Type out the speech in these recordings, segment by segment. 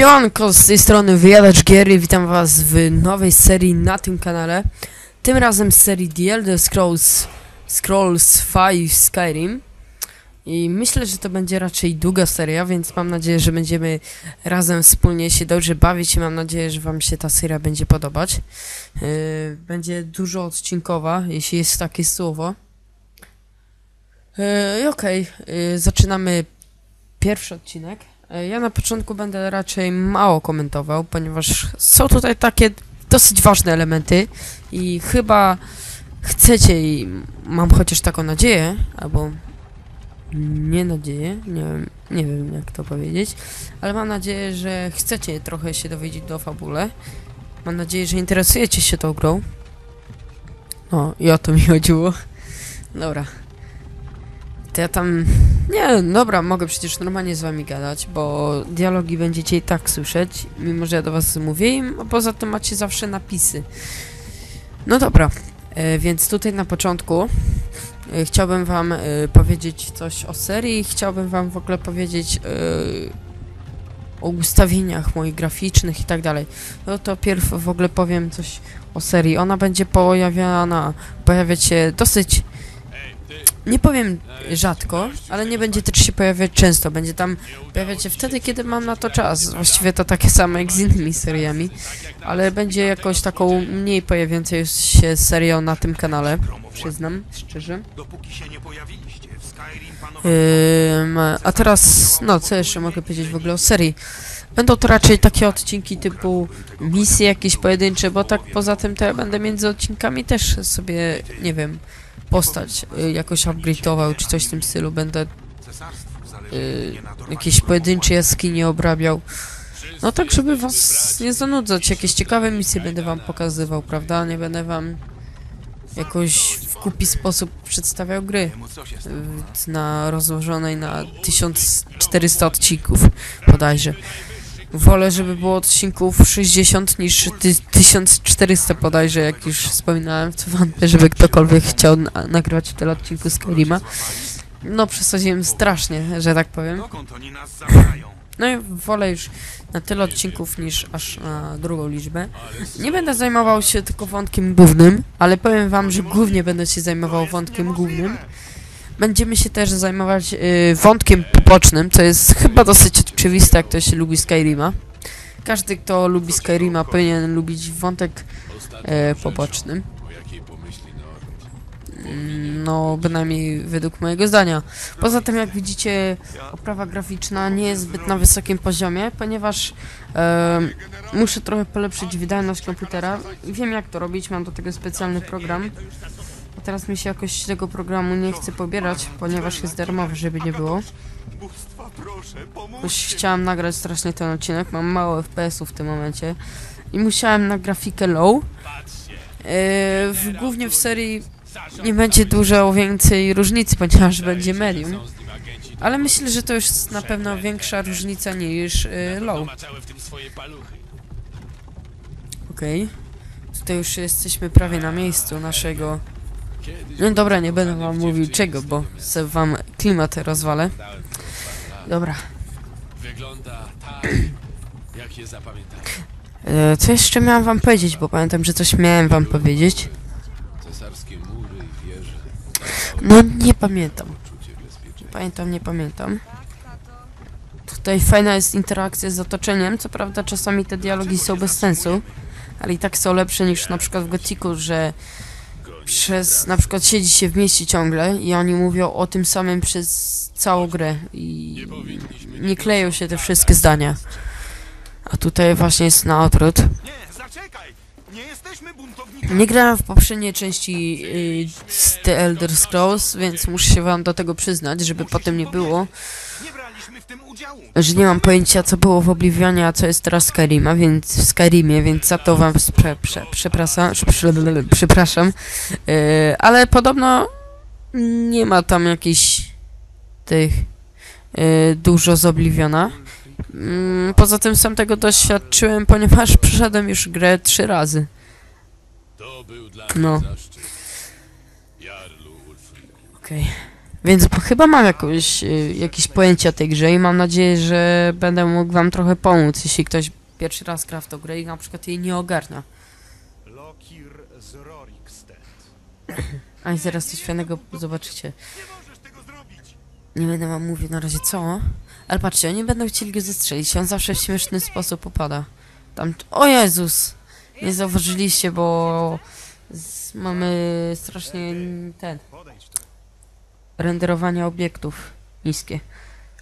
Siemanko, z tej strony Wyjadacz Giery, witam was w nowej serii na tym kanale. Tym razem z serii The Elder Scrolls Scrolls 5 Skyrim. I myślę, że to będzie raczej długa seria, więc mam nadzieję, że będziemy razem wspólnie się dobrze bawić i mam nadzieję, że wam się ta seria będzie podobać. Yy, będzie dużo odcinkowa, jeśli jest takie słowo. Yy, okej, yy, zaczynamy pierwszy odcinek. E, Ja na początku będę raczej mało komentował, ponieważ są tutaj takie dosyć ważne elementy i chyba chcecie i mam chociaż taką nadzieję, albo nie nadzieję, nie wiem, nie wiem jak to powiedzieć, ale mam nadzieję, że chcecie trochę się dowiedzieć do fabule. Mam nadzieję, że interesujecie się tą grą. O, i o to mi chodziło. Dobra. To ja tam nie, dobra, mogę przecież normalnie z wami gadać, bo dialogi będziecie i tak słyszeć, mimo że ja do was mówię, a poza tym macie zawsze napisy. No dobra, e, więc tutaj na początku e, chciałbym wam e, powiedzieć coś o serii, chciałbym wam w ogóle powiedzieć e, o ustawieniach moich graficznych i tak dalej. No to pierw w ogóle powiem coś o serii. Ona będzie pojawiana, pojawiać się dosyć nie powiem rzadko, ale nie będzie też się pojawiać często. Będzie tam pojawiać się wtedy, kiedy mam na to czas. Właściwie to takie samo jak z innymi seriami, ale będzie jakoś taką mniej pojawiającą się serią na tym kanale, przyznam szczerze. Ym, a teraz, no co jeszcze mogę powiedzieć w ogóle o serii? Będą to raczej takie odcinki typu misje jakieś pojedyncze, bo tak poza tym to ja będę między odcinkami też sobie, nie wiem, postać y, jakoś upgrade'ował czy coś w tym stylu. Będę y, jakieś pojedyncze jaskinie obrabiał. No tak, żeby was nie zanudzać. Jakieś ciekawe misje będę wam pokazywał, prawda? Nie będę wam jakoś w kupi sposób przedstawiał gry y, na rozłożonej na 1400 odcinków bodajże. Wolę, żeby było odcinków 60 niż ty, 1400 bodajże, jak już wspominałem w co wątpię, żeby ktokolwiek chciał na nagrywać tyle odcinków Skyrima. No przesadziłem strasznie, że tak powiem. No i wolę już na tyle odcinków niż aż na drugą liczbę. Nie będę zajmował się tylko wątkiem głównym, ale powiem wam, że głównie będę się zajmował wątkiem głównym. Będziemy się też zajmować y, wątkiem pobocznym, co jest chyba dosyć oczywiste, jak ktoś lubi Skyrima. Każdy, kto lubi Skyrima, powinien lubić wątek e, poboczny. Mm, No, bynajmniej według mojego zdania. Poza tym, jak widzicie, oprawa graficzna nie jest zbyt na wysokim poziomie, ponieważ e, muszę trochę polepszyć wydajność komputera. Wiem, jak to robić, mam do tego specjalny program. A teraz mi się jakoś tego programu nie chce pobierać, ponieważ jest darmowy, żeby nie było. Bóstwa, proszę. Już chciałem nagrać strasznie ten odcinek, mam mało FPS-ów w tym momencie. I musiałem na grafikę low. E, w, głównie w serii nie będzie dużo więcej różnicy, ponieważ będzie medium. Ale myślę, że to już jest na pewno większa różnica niż y, low. Okej. Tutaj już jesteśmy prawie na miejscu naszego... No dobra, nie będę wam mówił czego, bo wam klimat rozwalę. Dobra. Wygląda tak, jak je zapamiętałem. E, co jeszcze miałam wam powiedzieć, bo pamiętam, że coś miałem wam powiedzieć. Cesarskie mury i wieże, No nie pamiętam. czucie bezpieczeństwa. Nie pamiętam, nie pamiętam. Tutaj fajna jest interakcja z otoczeniem, co prawda czasami te dialogi są bez sensu, ale i tak są lepsze niż na przykład w Gothicu, że przez na przykład siedzi się w mieście ciągle i oni mówią o tym samym przez całą grę i nie kleją się te wszystkie zdania. A tutaj właśnie jest na odwrót. Nie, grałem w poprzedniej części y, The Elder Scrolls, więc muszę się wam do tego przyznać, żeby potem nie było, Że nie mam pojęcia co było w Oblivionie, a co jest teraz w Skyrima, więc w Skyrimie, więc za to wam sprze, prze, przepraszam, prze, przepraszam. Y, ale podobno nie ma tam jakichś tych y, dużo z Obliviona. Mm, Poza tym sam tego doświadczyłem, ponieważ przeszedłem już grę trzy razy. To był dla No. mnie zaszczyt. Więc chyba mam jakoś, y, jakieś pojęcie o tej grze i mam nadzieję, że będę mógł wam trochę pomóc, jeśli ktoś pierwszy raz gra w tą grę i na przykład jej nie ogarnia. A i zaraz coś fajnego zobaczycie. Nie będę wam mówił na razie co, ale patrzcie, oni będą chcieli go zestrzelić, on zawsze w śmieszny sposób upada. Tam, o Jezus! Nie zauważyliście, bo z, mamy strasznie ten. Renderowanie obiektów niskie.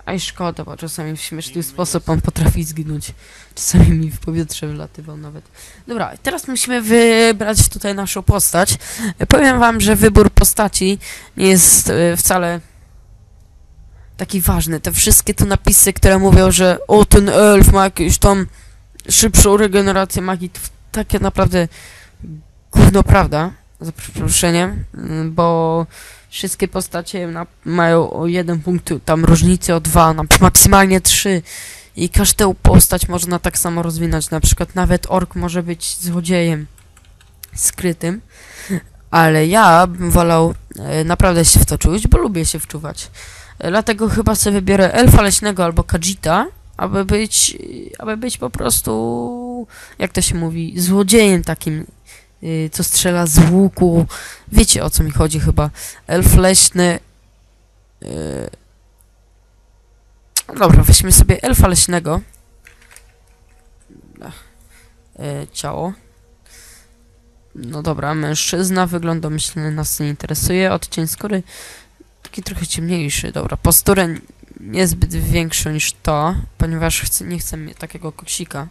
A i szkoda, bo czasami w śmieszny sposób on potrafi zginąć. Czasami mi w powietrze wylatywał nawet. Dobra, teraz musimy wybrać tutaj naszą postać. Powiem wam, że wybór postaci nie jest e, wcale taki ważny. Te wszystkie te napisy, które mówią, że o, ten elf ma jakąś tam szybszą regenerację magii, takie naprawdę gówno prawda, za przeproszeniem, mm, bo wszystkie postacie na, mają o jeden punkt tam różnicy o dwa, na maksymalnie trzy. I każdą postać można tak samo rozwinąć, na przykład nawet ork może być złodziejem skrytym, ale ja bym wolał e, naprawdę się w to czuć, bo lubię się wczuwać. E, Dlatego chyba sobie wybiorę elfa leśnego albo kajita, aby być, aby być po prostu, jak to się mówi, złodziejem takim, co strzela z łuku. Wiecie o co mi chodzi chyba. Elf leśny. y, no Dobra, weźmy sobie elfa leśnego. Y, Ciało. No dobra, mężczyzna, wygląd domyślny nas nie interesuje. Odcień skóry taki trochę ciemniejszy. Dobra, posturę niezbyt większą niż to, ponieważ nie chcę takiego koksika.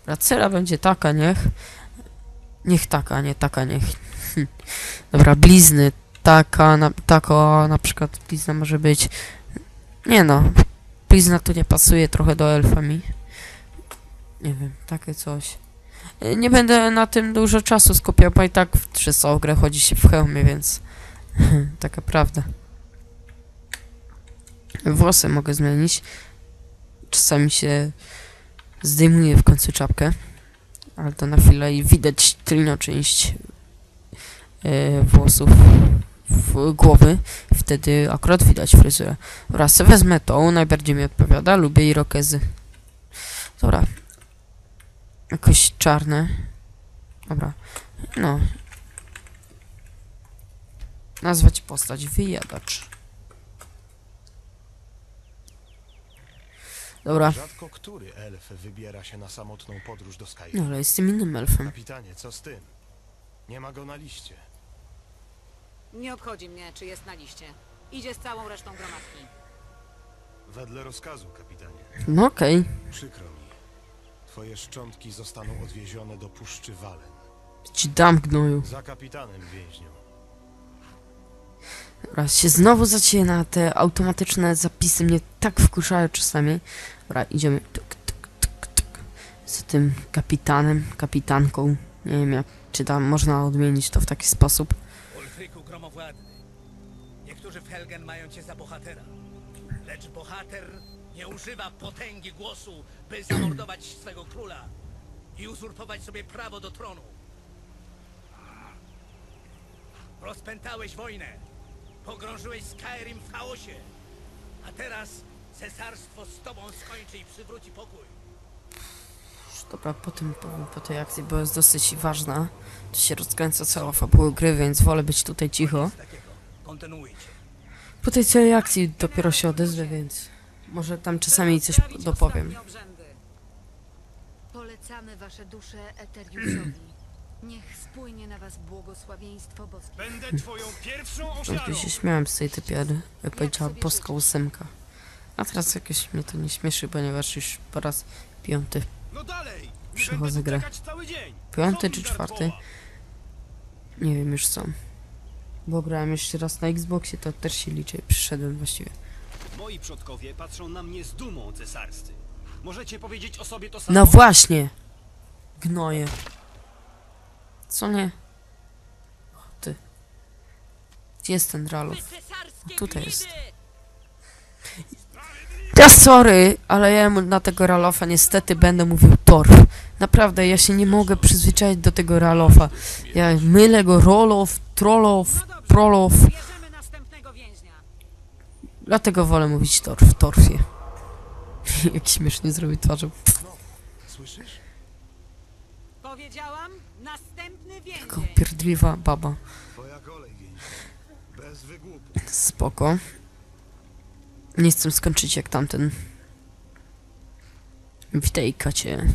Dobra, cela będzie taka, niech. Niech taka, nie taka, niech. Hm. Dobra, blizny. Taka, na, tako, na przykład blizna może być. Nie no, blizna tu nie pasuje trochę do elfa mi. Nie wiem, takie coś. Y, Nie będę na tym dużo czasu skupiał, bo i tak w 300 grę chodzi się w hełmie, więc taka prawda. Włosy mogę zmienić. Czasami się zdejmuje w końcu czapkę, ale to na chwilę i widać tylną część e, włosów w głowy. Wtedy akurat widać fryzurę. Sobie wezmę tą, najbardziej mi odpowiada. Lubię irokezy. Dobra. Jakoś czarne. Dobra. No. Nazwać postać wyjadacz. Dobra. Rzadko który elf wybiera się na samotną podróż do Skyrim. No, ale jestem innym elfem. Kapitanie, co z tym? Nie ma go na liście. Nie obchodzi mnie, czy jest na liście. Idzie z całą resztą gromadki. Wedle rozkazu, kapitanie. No okej. Przykro mi. Twoje szczątki zostaną odwiezione do Puszczy Walen. Ci dam gnoju. Za kapitanem więźniu. Dobra, się znowu zaczyna. Te automatyczne zapisy mnie tak wkurzają czasami. Dobra, idziemy. Tuk, tuk, tuk, tuk. Z tym kapitanem, kapitanką. Nie wiem, jak, czy tam można odmienić to w taki sposób. Ulfryku gromowładny, niektórzy w Helgen mają cię za bohatera. Lecz bohater nie używa potęgi głosu, by zamordować swego króla i uzurpować sobie prawo do tronu. Rozpętałeś wojnę, pogrążyłeś Skyrim w chaosie, a teraz cesarstwo z tobą skończy i przywróci pokój. Dobra, po, tym, po, po tej akcji, bo jest dosyć ważna. To się rozkręca cała fabuła gry, więc wolę być tutaj cicho. Nic takiego. Kontynuujcie. Po tej całej akcji dopiero się odezwę, więc może tam czasami coś dopowiem. Polecamy wasze dusze Eteriusowi. Niech spłynie na was błogosławieństwo boskie. Będę twoją pierwszą Początku się śmiałem z tej typiady, jak powiedziała boska ósemka. A teraz jakoś mnie to nie śmieszy, ponieważ już po raz piąty, No dalej! Nie Przechodzę będę tu grę. czekać cały dzień. piąty Co czy czwarty, nie wiem już co. Bo grałem jeszcze raz na Xboxie, to też się liczy, przyszedłem właściwie. Moi przodkowie patrzą na mnie z dumą cesarscy. Możecie powiedzieć o sobie to samo? No właśnie! Gnoje. Co nie? O, ty. Gdzie jest ten Ralof? Tutaj jest. Ja sorry, ale ja na tego Ralofa niestety będę mówił Torf. Naprawdę, ja się nie mogę przyzwyczaić do tego Ralofa. Ja mylę go Rolof, Trollof, Prolof. Bierzemy następnego więźnia. Dlatego wolę mówić torf, torfie. Jak śmiesznie zrobił twarzą. Słyszysz? Powiedziałam, następny Tylko więzień. pierdliwa baba. Spoko. Nie chcę skończyć jak tamten. Witaj, kacie.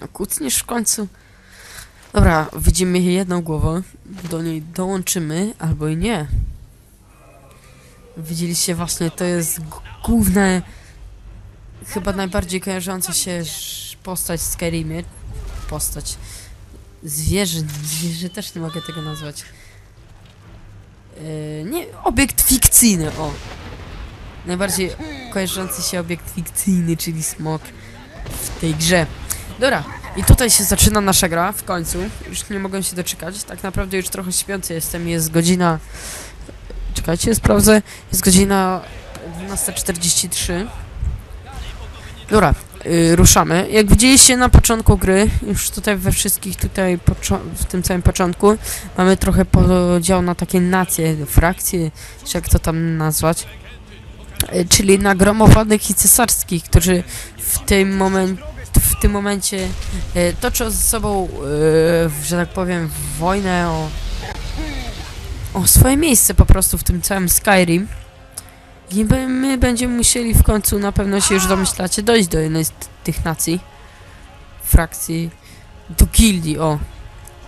No kucniesz w końcu. Dobra, widzimy jedną głowę. Do niej dołączymy, albo i nie. Widzieliście właśnie, to jest główne, chyba najbardziej kojarząca się postać w Skyrimie. Postać. Zwierzę, zwierzę też nie mogę tego nazwać. Yy, nie, obiekt fikcyjny, o. Najbardziej kojarzący się obiekt fikcyjny, czyli smok w tej grze. Dobra, i tutaj się zaczyna nasza gra, w końcu. Już nie mogę się doczekać. Tak naprawdę już trochę śpiący jestem, jest godzina... Czekajcie, sprawdzę. Jest godzina 12.43. Dobra, yy, ruszamy. Jak widzieliście na początku gry, już tutaj we wszystkich tutaj, w tym całym początku, mamy trochę podział na takie nacje, frakcje, czy jak to tam nazwać. E, Czyli na gromowanych i cesarskich, którzy w tym, moment, w tym momencie e, toczą ze sobą, że tak powiem, wojnę o, o swoje miejsce po prostu w tym całym Skyrim. I my, my będziemy musieli w końcu, na pewno się już domyślacie, dojść do jednej z tych nacji, frakcji, do gildii, o.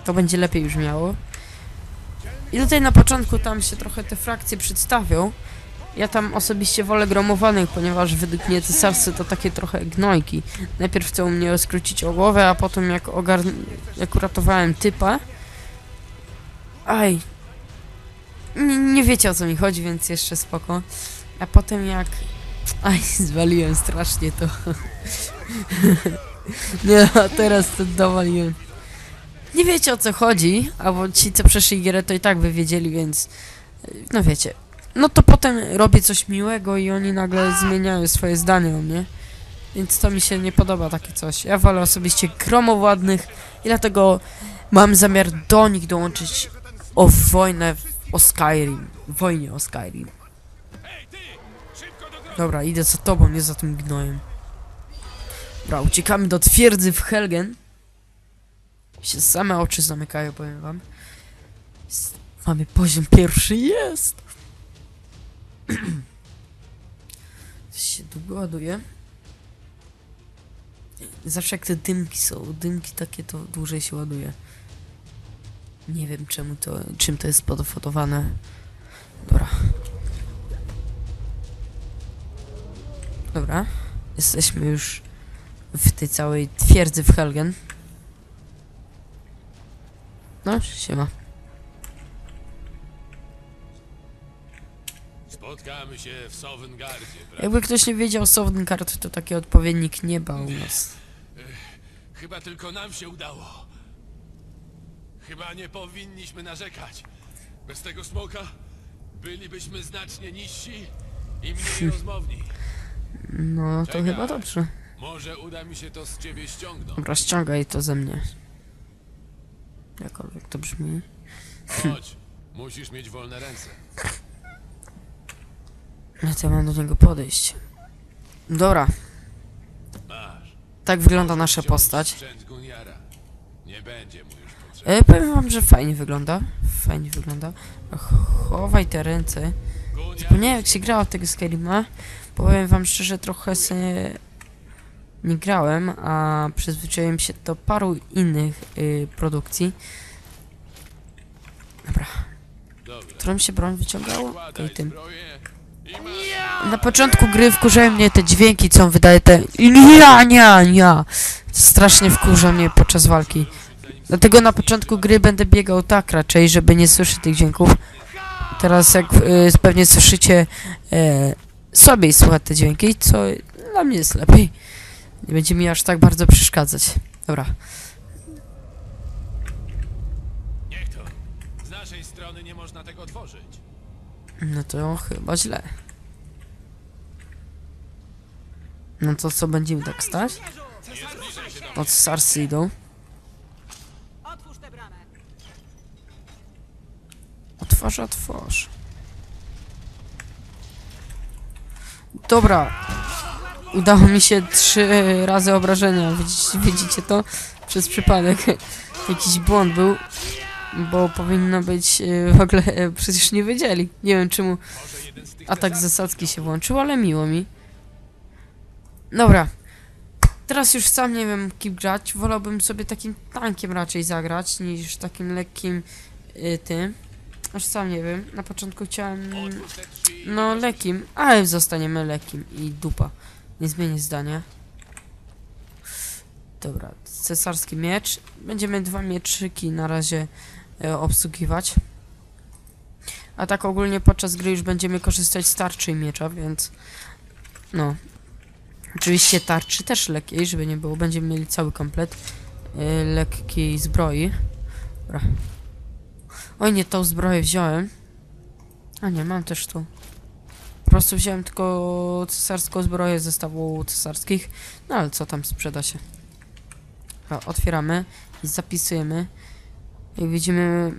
To będzie lepiej już miało. I tutaj na początku tam się trochę te frakcje przedstawią. Ja tam osobiście wolę gromowanych, ponieważ według mnie cesarscy to takie trochę gnojki. Najpierw chcą mnie skrócić o głowę, a potem jak ogarn... jak uratowałem typa... Aj... Nie, nie wiecie o co mi chodzi, więc jeszcze spoko. A potem jak... Aj, zwaliłem strasznie to. nie, a teraz to dowaliłem. Nie wiecie o co chodzi, albo ci co przeszli gierę to i tak by wiedzieli, więc... No wiecie. No to potem robię coś miłego i oni nagle zmieniają swoje zdanie o mnie. Więc to mi się nie podoba takie coś. Ja wolę osobiście gromowładnych i dlatego mam zamiar do nich dołączyć o wojnę o Skyrim. Wojnie o Skyrim. Dobra, idę za tobą, nie za tym gnojem. Dobra, uciekamy do twierdzy w Helgen. Się same oczy zamykają, powiem wam. Jest- Mamy poziom pierwszy, jest! Się długo ładuje. Zawsze jak te dymki są, dymki takie to dłużej się ładuje. Nie wiem czemu to, czym to jest podofotowane. Dobra. Dobra. Jesteśmy już w tej całej twierdzy w Helgen. No, siema. Spotkamy się w Sowengardzie, prawda? Jakby ktoś nie wiedział, Sovngarde to taki odpowiednik nieba u nas. Chyba tylko nam się udało. Chyba nie powinniśmy narzekać. Bez tego smoka bylibyśmy znacznie niżsi i mniej rozmowni. No, to Czekaj. chyba dobrze. Może uda mi się to z ciebie ściągnąć. Dobra, ściągaj to ze mnie. Jakkolwiek to brzmi. Chodź, musisz mieć wolne ręce. Ja to ja mam do niego podejść. Dobra, Masz. tak wygląda nasza postać. Nie będzie mu już potrzebny. E, powiem wam, że fajnie wygląda. Fajnie wygląda. Ch- Chowaj te ręce. Nie jak się grało w tego Skyrima. Powiem wam szczerze, trochę se nie grałem, a przyzwyczaiłem się do paru innych y, produkcji. Dobra, którą się broń wyciągało? Tym. i masz. Na początku gry wkurzają mnie te dźwięki, co on wydaje te ja, nie, nie. Strasznie wkurza mnie podczas walki. Dlatego na początku gry będę biegał tak raczej, żeby nie słyszeć tych dźwięków. Teraz jak y, pewnie słyszycie e, słabiej słuchać te dźwięki, co dla mnie jest lepiej. Nie będzie mi aż tak bardzo przeszkadzać. Dobra. Niech to. Z naszej strony nie można tego tworzyć. No to chyba źle. No to co, będziemy tak stać? No cesarscy idą. Otwórz tę bramę. Otw Twarza twarz. Dobra. Udało mi się trzy razy obrażenia. Widzicie, widzicie to? Przez przypadek. Jakiś błąd był. Bo powinno być e, w ogóle e, przecież nie wiedzieli. Nie wiem czemu atak zasadzki się włączył, ale miło mi. Dobra. Teraz już sam nie wiem kim grać. Wolałbym sobie takim tankiem raczej zagrać niż takim lekkim y, tym. Aż sam nie wiem. Na początku chciałem no lekkim, ale zostaniemy lekkim i dupa. Nie zmienię zdania. Dobra, cesarski miecz. Będziemy dwa mieczyki na razie e, obsługiwać. A tak ogólnie podczas gry już będziemy korzystać z tarczy i miecza, więc no. Oczywiście tarczy też lekkiej, żeby nie było. Będziemy mieli cały komplet e, lekkiej zbroi. Dobra. Oj, nie tą zbroję wziąłem. A nie, mam też tu. Po prostu wziąłem tylko cesarską zbroję ze zestawu cesarskich. No ale co tam sprzeda się. A, otwieramy i zapisujemy. Jak widzimy,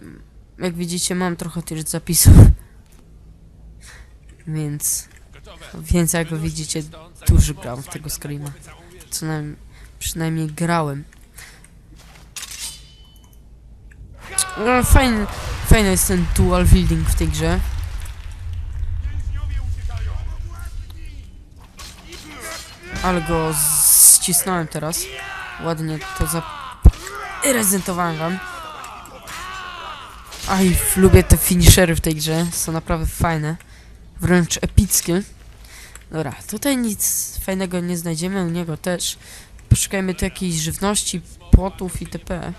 jak widzicie, mam trochę też zapisów. Więc, więc jak widzicie, dużo gram w tego Screama. Co najmniej, przynajmniej grałem. No, fajny, fajny jest ten dual wielding w tej grze. Ale go ścisnąłem teraz. Ładnie to zaprezentowałem wam. Aj, lubię te finishery w tej grze. Są naprawdę fajne. Wręcz epickie. Dobra, tutaj nic fajnego nie znajdziemy, u niego też. Poszukajmy tu jakiejś żywności, potów itp.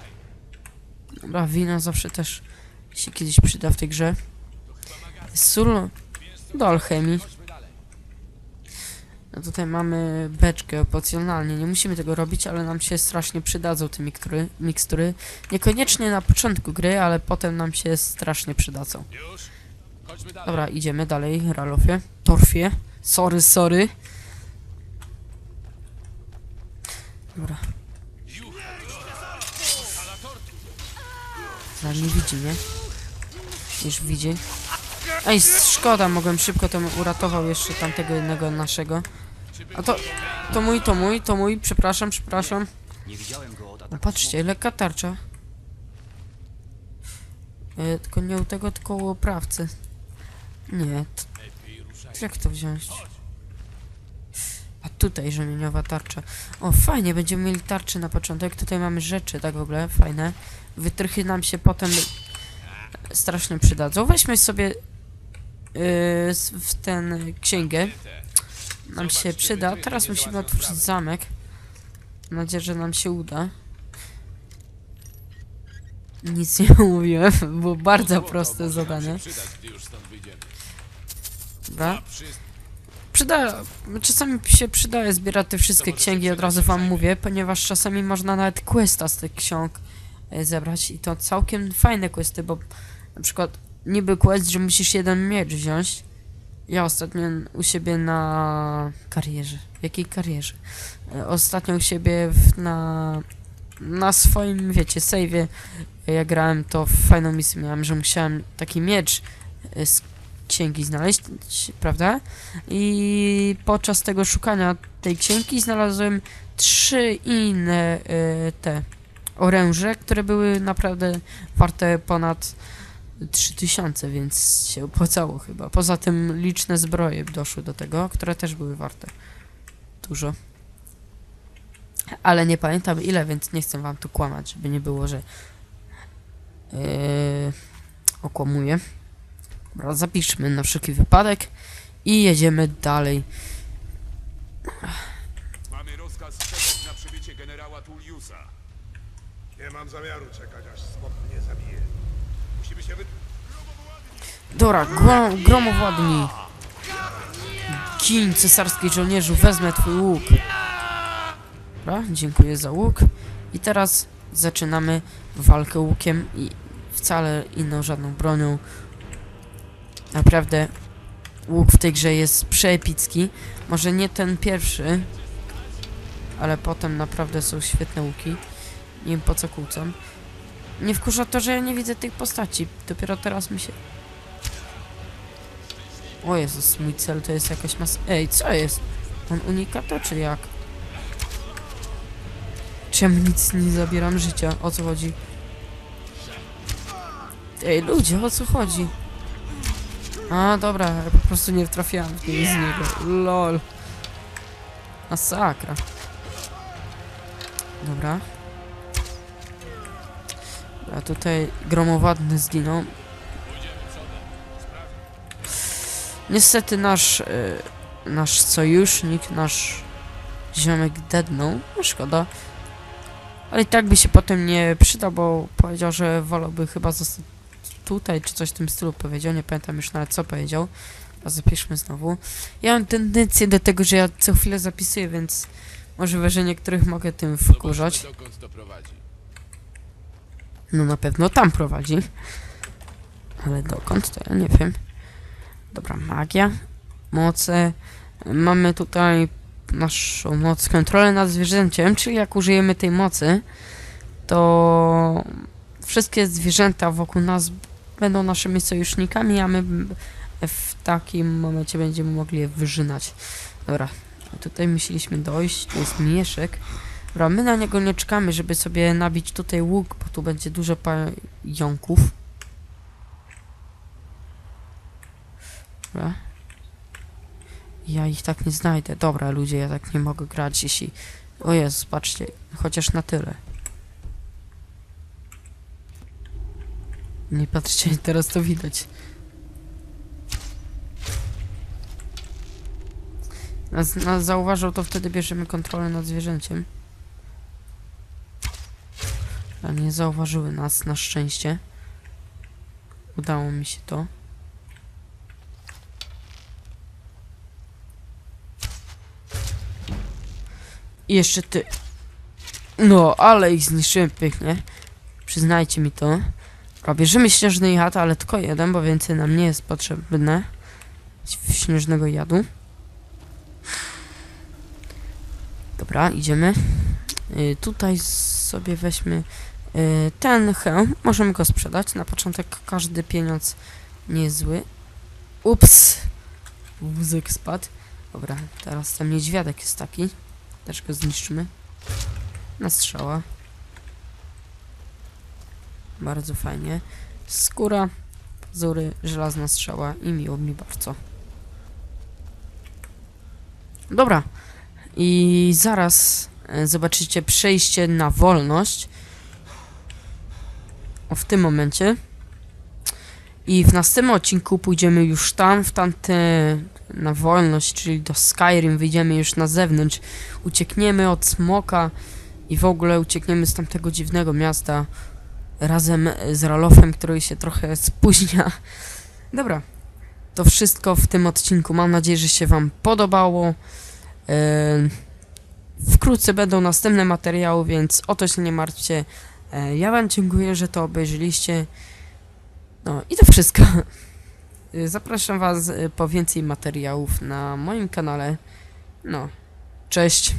Dobra, wino zawsze też się kiedyś przyda w tej grze. Sól do alchemii. No tutaj mamy beczkę opcjonalnie. Nie musimy tego robić, ale nam się strasznie przydadzą te mikstury. mikstury. Niekoniecznie na początku gry, ale potem nam się strasznie przydadzą. Dobra, idziemy dalej, Ralofie. Torfie. Sorry, sorry. Dobra. Nie widzi, nie? Już widzi. Ej, szkoda, mogłem szybko to uratował jeszcze tamtego jednego naszego. A to, to mój, to mój, to mój, przepraszam, przepraszam. No patrzcie, lekka tarcza. E, tylko nie u tego, tylko u oprawcy. Nie, t- jak to wziąć? Tutaj rzemieniowa tarcza. O, fajnie, będziemy mieli tarczy na początek. Tutaj mamy rzeczy, tak w ogóle, fajne. Wytrychy nam się potem strasznie przydadzą. Weźmy sobie yy, w ten księgę. Nam się przyda. Teraz musimy otworzyć zamek. Mam nadzieję, że nam się uda. Nic nie mówiłem, było bardzo proste zadanie. Dobra. Przyda, czasami się przydaje zbierać te wszystkie księgi, od razu wam mówię, ponieważ czasami można nawet questa z tych ksiąg e, zebrać i to całkiem fajne questy, bo na przykład niby quest, że musisz jeden miecz wziąć. Ja ostatnio u siebie na karierze. W jakiej karierze? E, Ostatnio u siebie w, na na swoim, wiecie, save'ie jak grałem, to fajną misję miałem, że musiałem taki miecz e, z księgi znaleźć, prawda? I podczas tego szukania tej księgi znalazłem trzy inne e, te oręże, które były naprawdę warte ponad 3000, więc się opłacało chyba. Poza tym liczne zbroje doszły do tego, które też były warte dużo. Ale nie pamiętam ile, więc nie chcę wam tu kłamać, żeby nie było, że yy, okłamuję. Dobra, zapiszmy na wszelki wypadek i jedziemy dalej. Mamy rozkaz czekać na przybycie generała Tulliusa. Nie mam zamiaru czekać, aż smok mnie zabije. Musimy się wy... Dobra, gro, gromowładni. Gin cesarskich żołnierzu, wezmę twój łuk. Dobra, dziękuję za łuk. I teraz zaczynamy walkę łukiem i wcale inną żadną bronią. Naprawdę łuk w tej grze jest przeepicki. Może nie ten pierwszy, ale potem naprawdę są świetne łuki. Nie wiem po co kłócą. Nie wkurza to, że ja nie widzę tych postaci. Dopiero teraz mi się O Jezus, mój cel to jest jakaś mas... Ej, co jest? On unika to, czy jak? Czy ja mu nic nie zabieram życia? O co chodzi? Ej, ludzie, o co chodzi? A, dobra, ja po prostu nie trafiałem w z niego. LOL. Masakra. Dobra. A tutaj gromowadny zginął. Niestety nasz, y, nasz sojusznik, nasz ziomek dednął. No szkoda. Ale i tak by się potem nie przydał, bo powiedział, że wolałby chyba zostać tutaj, czy coś w tym stylu powiedział. Nie pamiętam już nawet co powiedział. A zapiszmy znowu. Ja mam tendencję do tego, że ja co chwilę zapisuję, więc możliwe, że niektórych mogę tym wkurzać. No na pewno tam prowadzi. Ale dokąd to ja nie wiem. Dobra, magia. Moce. Mamy tutaj naszą moc kontrolę nad zwierzęciem, czyli jak użyjemy tej mocy, to wszystkie zwierzęta wokół nas będą naszymi sojusznikami, a my w takim momencie będziemy mogli je wyżynać. Dobra, tutaj musieliśmy dojść, tu jest mieszek. Dobra, my na niego nie czekamy, żeby sobie nabić tutaj łuk, bo tu będzie dużo pająków. Dobra. Ja ich tak nie znajdę. Dobra, ludzie, ja tak nie mogę grać, jeśli... O Jezus, patrzcie, chociaż na tyle. Nie patrzcie, teraz to widać. Nas, nas zauważył, to wtedy bierzemy kontrolę nad zwierzęciem. A nie zauważyły nas, na szczęście. Udało mi się to. I jeszcze ty. No, ale ich zniszczyłem pięknie. Przyznajcie mi to. Bierzemy śnieżny jad, ale tylko jeden, bo więcej nam nie jest potrzebne. Śnieżnego jadu. Dobra, idziemy. Y, tutaj sobie weźmy y, ten hełm. Możemy go sprzedać. Na początek każdy pieniądz nie jest zły. Ups! Wózek spadł. Dobra, teraz ten niedźwiadek jest taki. Też go zniszczymy. Na strzała. Bardzo fajnie. Skóra, pazury, żelazna strzała i miło mi bardzo. Dobra. I zaraz e, zobaczycie przejście na wolność. O, w tym momencie. I w następnym odcinku pójdziemy już tam, w tamte na wolność, czyli do Skyrim, wyjdziemy już na zewnątrz, uciekniemy od smoka i w ogóle uciekniemy z tamtego dziwnego miasta razem z Ralofem, który się trochę spóźnia. Dobra, to wszystko w tym odcinku. Mam nadzieję, że się Wam podobało. Em, Wkrótce będą następne materiały, więc o to się nie martwcie. E, Ja Wam dziękuję, że to obejrzeliście. No i to wszystko. Y, Zapraszam Was po więcej materiałów na moim kanale. No, cześć.